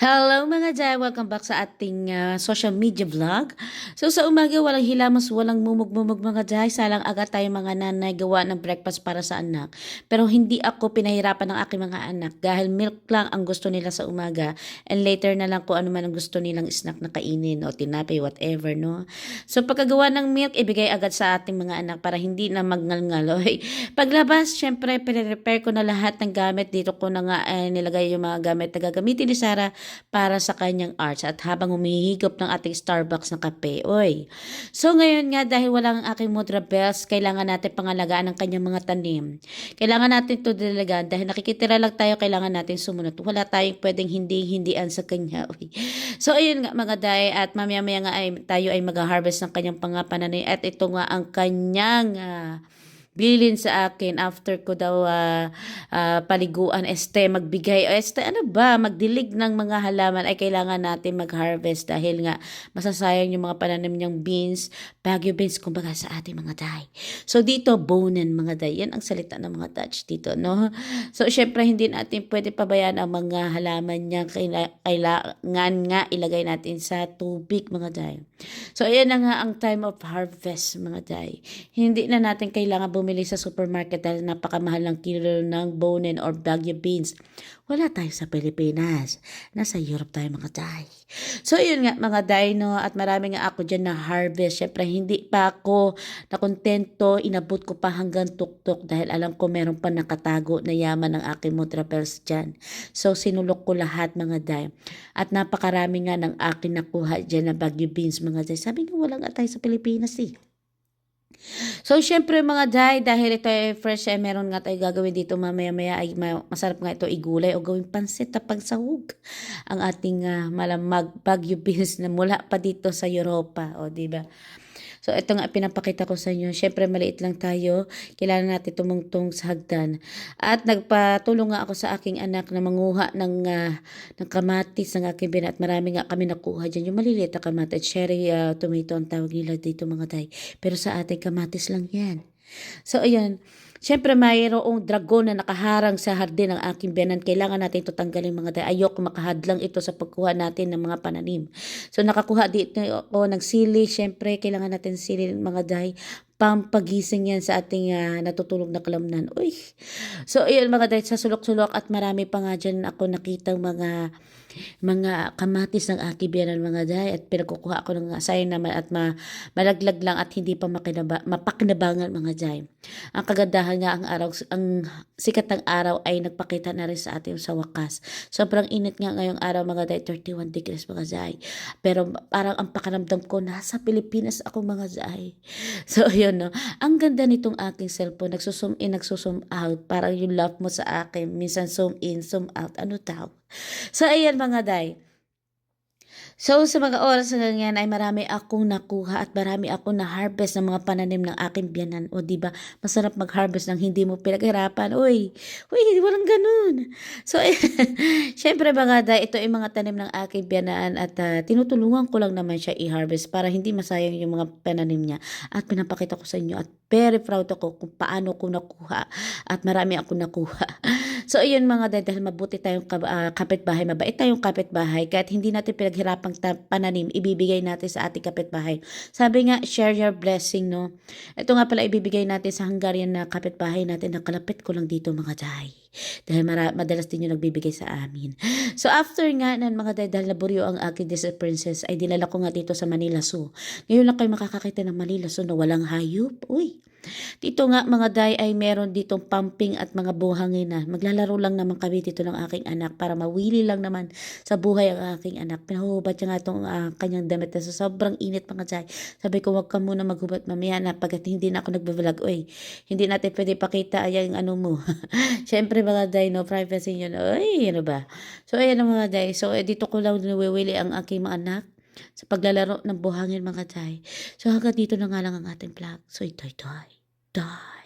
Hello mga Jai! Welcome back sa ating ah, social media vlog. So sa umaga, walang hilamos, walang mumug-mumug mga Jai. Salang agad tayo mga nanay gawa ng breakfast para sa anak. Pero hindi ako pinahirapan ng aking mga anak dahil milk lang ang gusto nila sa umaga. And later na lang kung ano man ang gusto nilang snack na kainin o tinapay, whatever, no? So pagkagawa ng milk, ibigay agad sa ating mga anak para hindi na magngalngaloy. Paglabas, syempre, prepare ko na lahat ng gamit. Dito ko na nga eh, nilagay yung mga gamit na gagamitin ni Sarah para sa kanyang arts at habang humihigop ng ating Starbucks na kape. Oy. So ngayon nga dahil walang aking mudra bells, kailangan natin pangalagaan ang kanyang mga tanim. Kailangan natin ito dalagaan dahil nakikitira lang tayo, kailangan natin sumunod. Wala tayong pwedeng hindi-hindian sa kanya. Oy. So ayun nga mga day at mamaya-maya nga ay tayo ay mag-harvest ng kanyang pangapananay at ito nga ang kanyang ah, bilin sa akin after ko daw ah, ah, paliguan este magbigay. Este ano ba? Magdilig ng mga halaman. Ay kailangan natin mag-harvest dahil nga masasayang yung mga pananim niyang beans bagyo beans kumbaga sa ating mga day. So dito bonen mga day. Yan ang salita ng mga Dutch dito no? So syempre hindi natin pwede pabayaan ang mga halaman niya. Kaila- kailangan nga ilagay natin sa tubig mga day. So ayan na nga ang time of harvest mga day. Hindi na natin kailangan bumili sa supermarket dahil napakamahal ng kilo ng bonen or bagyo beans. Wala tayo sa Pilipinas. Nasa Europe tayo mga day. So, yun nga mga day, no? At marami nga ako dyan na harvest. Siyempre, hindi pa ako nakontento. Inabot ko pa hanggang tuktok dahil alam ko meron pa nakatago na yaman ng aking mutrapels dyan. So, sinulok ko lahat mga day. At napakarami nga ng akin nakuha dyan na bagyo beans mga day. Sabi nga, walang atay sa Pilipinas eh. So, syempre mga day, dahil ito ay fresh, ay meron nga tayo gagawin dito mamaya-maya ay ma- masarap nga ito igulay o gawing pansit na pagsahog. Ang ating ah, malamag bagyo beans na mula pa dito sa Europa. O, di ba? So, ito nga pinapakita ko sa inyo. Syempre, maliit lang tayo. Kailangan natin tumungtong sa hagdan. At nagpatulong nga ako sa aking anak na manguha ng, ah, ng kamatis ng aking bina. At marami nga kami nakuha dyan. Yung maliliit na kamatis. Cherry ah, tomato ang tawag nila dito mga tay. Pero sa ating kamatis lang yan. So, ayan. Siyempre, mayroong dragon na nakaharang sa hardin ng aking biyanan. Kailangan natin ito tanggalin mga day. Ayoko makahadlang ito sa pagkuha natin ng mga pananim. So, nakakuha dito ako ng sili. Siyempre, kailangan natin sili mga day. Pampagising yan sa ating ah, natutulog na kalamnan. Uy! So, ayun mga day, sa sulok-sulok at marami pa nga dyan ako nakitang mga mga kamatis ng aking biyanan mga day at pinagkukuha ako ng sayang naman at ma, malaglag lang at hindi pa makinaba, mapakinabangan mga day. Ang kagandahan nga ang araw, ang sikat ng araw ay nagpakita na rin sa atin sa wakas. Sobrang init nga ngayong araw mga day, 31 degrees mga day. Pero parang ang pakaramdam ko, nasa Pilipinas ako mga day. So, yun no. Ang ganda nitong aking cellphone, nagsusum in, nagsusum out. Parang yung love mo sa akin. Minsan zoom in, zoom out. Ano tawag? So, ayan mga day. So, sa mga oras na ganyan ay marami akong nakuha at marami akong na-harvest ng mga pananim ng aking biyanan. O, di ba Masarap mag-harvest ng hindi mo pinaghirapan. Uy, uy, walang ganun. So, syempre mga day, ito ay mga tanim ng aking biyanan at ah, tinutulungan ko lang naman siya i-harvest para hindi masayang yung mga pananim niya. At pinapakita ko sa inyo at very proud ako kung paano ko nakuha at marami akong nakuha. So, ayun mga day, dahil mabuti tayong ah, kapitbahay, mabait tayong kapitbahay, kahit hindi natin pinaghirapang pananim, ibibigay natin sa ating kapitbahay. Sabi nga, share your blessing, no? Ito nga pala ibibigay natin sa Hungarian na kapitbahay natin na kalapit ko lang dito mga day. Dahil mara- madalas din yung nagbibigay sa amin. So, after nga ng mga dahil laboryo ang aking Disney Princess, ay dinala ko nga dito sa Manila Zoo. Ngayon lang kayo makakakita ng Manila Zoo na walang hayop. Uy, dito nga mga day ay meron ditong pumping at mga buhangin na. Maglalaro lang naman kami dito ng aking anak para mawili lang naman sa buhay ang aking anak. Pinahubad niya nga itong ah, kanyang damit na sobrang init mga day. Sabi ko wag ka muna maghubad mamaya na pagkat hindi na ako nagbabalag. Uy, hindi natin pwede pakita ay ano mo. Siyempre mga day, no privacy yun. Uy, ano ba? So ayan mga day. So eh, dito ko lang nawiwili ang aking mga anak sa paglalaro ng buhangin mga day. So hanggang dito na nga lang ang ating vlog. So itoy, itoy, die.